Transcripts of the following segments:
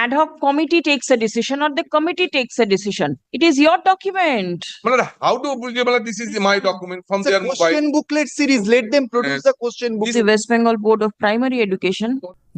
ad hoc committee takes a decision or the committee takes a decision. It is your document. Matlab, how বুঝবে মানে this is my document from It's their mobile. question booklet series. Let them produce the question book. The West Bengal Board of Primary Education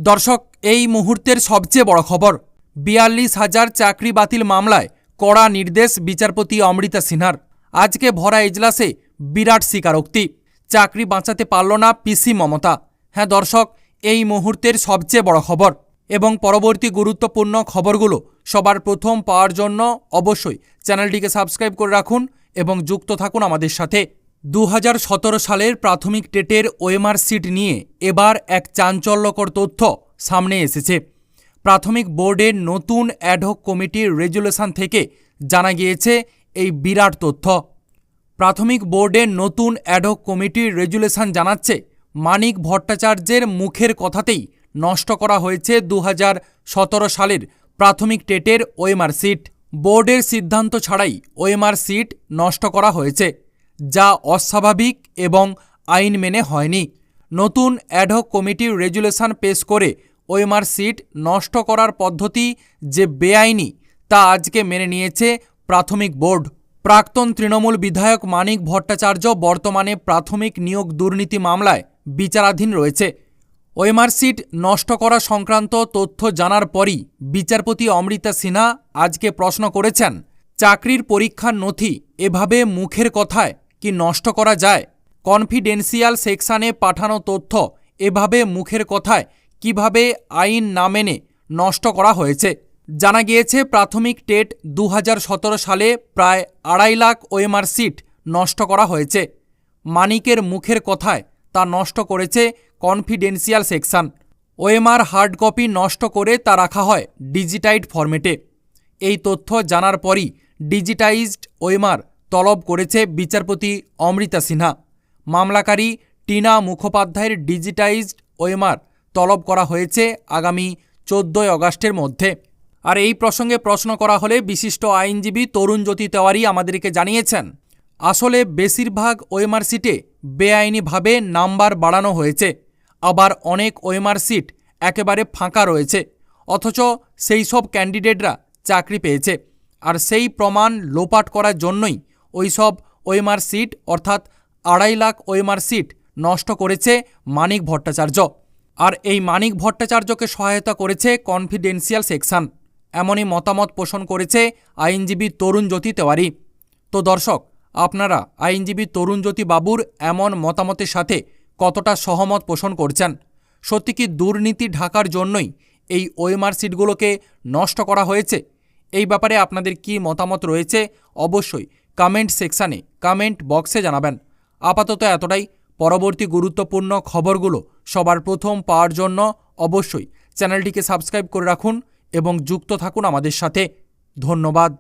দর্শক এই মুহূর্তের সবচেয়ে বড় খবর বিয়াল্লিশ হাজার চাকরি বাতিল মামলায় কড়া নির্দেশ বিচারপতি অমৃতা সিনহার আজকে ভরা এজলাসে বিরাট স্বীকারোক্তি চাকরি বাঁচাতে পারল না পিসি মমতা হ্যাঁ দর্শক এই মুহূর্তের সবচেয়ে বড় খবর এবং পরবর্তী গুরুত্বপূর্ণ খবরগুলো সবার প্রথম পাওয়ার জন্য অবশ্যই চ্যানেলটিকে সাবস্ক্রাইব করে রাখুন এবং যুক্ত থাকুন আমাদের সাথে। দু হাজার সতেরো সালের প্রাথমিক টেটের ওএমআর সিট নিয়ে এবার এক চাঞ্চল্যকর তথ্য সামনে এসেছে। প্রাথমিক বোর্ডের নতুন অ্যাডহক কমিটির রেজুলেশন থেকে জানা গিয়েছে এই বিরাট তথ্য। প্রাথমিক বোর্ডের নতুন অ্যাডহক কমিটির রেজুলেশন জানাচ্ছে মানিক ভট্টাচার্যের মুখের কথাতেই নষ্ট করা হয়েছে দু হাজার সতেরো সালের প্রাথমিক টেটের ওএমআর সিট। বোর্ডের সিদ্ধান্ত ছাড়াই ওএমআর সিট নষ্ট করা হয়েছে, যা অস্বাভাবিক এবং আইন মেনে হয়নি। নতুন অ্যাডহক কমিটির রেজুলেশন পেশ করে ওএমআর সিট নষ্ট করার পদ্ধতি যে বেআইনি, তা আজকে মেনে নিয়েছে প্রাথমিক বোর্ড। প্রাক্তন তৃণমূল বিধায়ক মানিক ভট্টাচার্য বর্তমানে প্রাথমিক নিয়োগ দুর্নীতি মামলায় বিচারাধীন রয়েছে। ওএমআর সিট নষ্ট করা সংক্রান্ত তথ্য জানার পরই বিচারপতি অমৃতা সিনহা আজকে প্রশ্ন করেছেন, চাকরির পরীক্ষার নথি এভাবে মুখের কথায় কি নষ্ট করা যায়? কনফিডেন্সিয়াল সেকশানে পাঠানো তথ্য এভাবে মুখের কথায় কীভাবে আইন না মেনে নষ্ট করা হয়েছে? জানা গিয়েছে, প্রাথমিক টেট দু হাজার সতেরো সালে প্রায় আড়াই লাখ ওএমআর নষ্ট করা হয়েছে। মানিকের মুখের কথায় তা নষ্ট করেছে confidential section. OMR hard copy নষ্ট করে তা রাখা হয় ডিজিটাইড ফরম্যাটে। এই তথ্য জানার পরই ডিজিটাইজড ওএমআর তলব করেছে বিচারপতি অমৃতা সিনহা। মামলাকারী টিনা মুখোপাধ্যায়ের ডিজিটাইজড ওএমআর তলব করা হয়েছে আগামী চোদ্দোই অগাস্টের মধ্যে। আর এই প্রসঙ্গে প্রশ্ন করা হলে বিশিষ্ট আইনজীবী তরুণ জ্যোতি তেওয়ারি আমাদেরকে জানিয়েছেন। আসলে বেশিরভাগ ওএমআর সিটে বেআইনিভাবে নাম্বার বাড়ানো হয়েছে। আবার অনেক ওএমআর সিট একেবারে ফাঁকা রয়েছে। অথচ সেই সব ক্যান্ডিডেটরা চাকরি পেয়েছে। আর সেই প্রমাণ লোপাট করার জন্যই ওই সব ওএমআর সিট অর্থাৎ আড়াই লাখ ওএমআর সিট নষ্ট করেছে মানিক ভট্টাচার্য। আর এই মানিক ভট্টাচার্যকে সহায়তা করেছে কনফিডেন্সিয়াল সেকশন। এমনই মতামত পোষণ করেছে আইনজীবী তরুণ জ্যোতি তেওয়ারি। তো দর্শক আপনারা আইনজীবী তরুণ জ্যোতি বাবুর এমন মতামতের সাথে কতটা সহমত পোষণ করছেন? সত্যি কি দুর্নীতি ঢাকার জন্যই এই ওএমআর সিটগুলোকে নষ্ট করা হয়েছে? এই ব্যাপারে আপনাদের কি মতামত রয়েছে? অবশ্যই কমেন্ট সেকশানে কমেন্ট বক্সে জানাবেন। আপাতত এতটাই। পরবর্তী গুরুত্বপূর্ণ খবরগুলো সবার প্রথম পাওয়ার জন্য অবশ্যই চ্যানেলটিকে সাবস্ক্রাইব করে রাখুন এবং যুক্ত থাকুন আমাদের সাথে। ধন্যবাদ।